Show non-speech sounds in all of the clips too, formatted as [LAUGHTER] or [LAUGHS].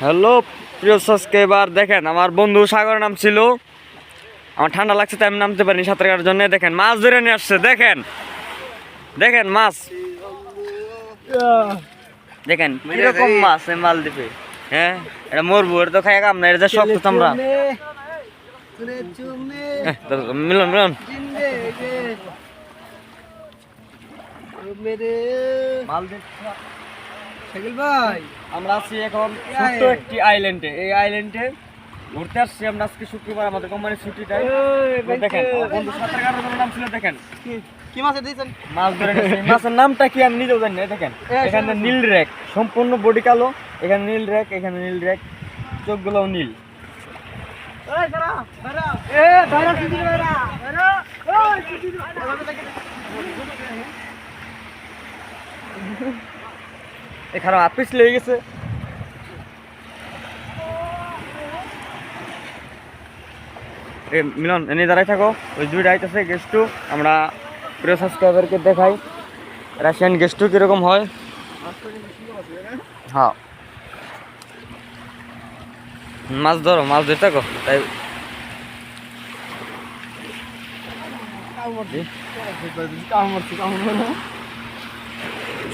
Hello প্রিয় subscriber দেখেন আমার বন্ধু সাগর নাম ছিল। আমার ঠান্ডা লাগছে তাই আমি নামতে পারিনি সাঁতার কাটার জন্য। দেখেন মাছ ধরে নিয়ে আসছে দেখেন। দেখেন মাছ। দেখেন কীরকম মাছ মালদ্বীপে। হ্যাঁ এটা মরবো এটা তো খাই কাম না এটা শক্ত তো আমরা এহ, তো- মিলন মিলন। মালদ্বীপ। শাকিল ভাই। আমরা আছি এখন ছোট্ট একটি আইল্যান্ডে। এই আইল্যান্ডে ঘুরতে আসছি আমরা আজকে শুক্রবার আমাদের কোম্পানির ছুটি টাইম দেখেন বন্ধু সাঁতার নাম ছিল দেখেন। কি মাছ দিয়েছেন? মাছ ধরে মাছের নামটা কি আমি নিজেও জানি না দেখেন। এখানে নীল র্যাক সম্পূর্ণ বডি কালো। এখানে নীল র্যাক এখানে নীল র্যাক চোখগুলোও নীল। এ ভাইরা এখানে পিছ লেগে গেছে। মিলন, এনে দাঁড়াই থাকো। ওই দুইটা আইতেছে গেস্টু আমরা প্রিয় সাবস্ক্রাইবারকে দেখাই। রাশিয়ান গেস্টু কীরকম হয়? হ্যাঁ। মাছ ধরো, মাছ ধরতে থাকো। তাই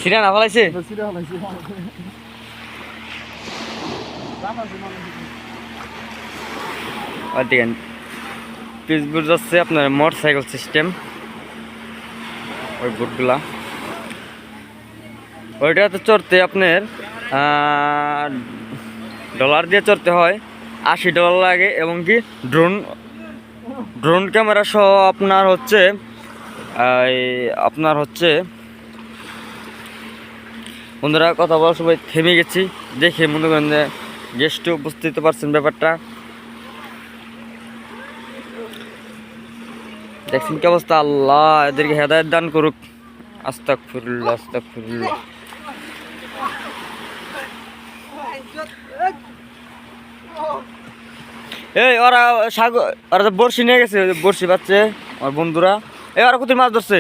সিরিয়া না ফেলাইছে? আর দেখেন পিচবোর্ড যাচ্ছে আপনার মোটর সাইকেল সিস্টেম ওই বুটগুলা ওইটাতে চড়তে আপনার ডলার দিয়ে চড়তে হয় আশি ডলার লাগে এবং কি ড্রোন ড্রোন ক্যামেরা সহ আপনার হচ্ছে আপনার হচ্ছে বন্ধুরা, কথা বলার সময় থেমে গেছি। দেখে মনে করেন যে গেস্টও বুঝতে তো পারছেন ব্যাপারটা। দেখছেন কি অবস্থা? আল্লাহ, এদেরকে হেদায়ত দান করুক। আস্তাক ফিরুল্লাহ আস্তাক ফিরুল্লাহ এই, ওরা সাগর ওরা বড়শি নিয়ে গেছে, বড়শি পাচ্ছে, আমার বন্ধুরা। এই, ওরা কোথায় মাছ ধরছে?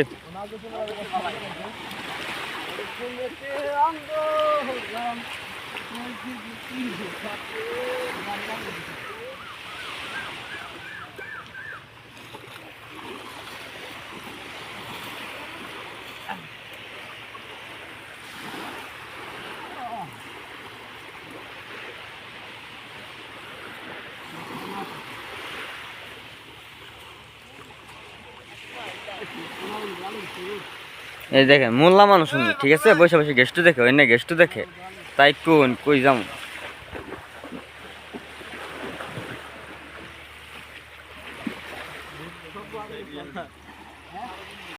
এই দেখেন, মোল্লা মানুষ ঠিক আছে? বসে বসে গেস্টু দেখে না গেস্টু দেখে? তাই কোন, কই যাম I 看 [LAUGHS]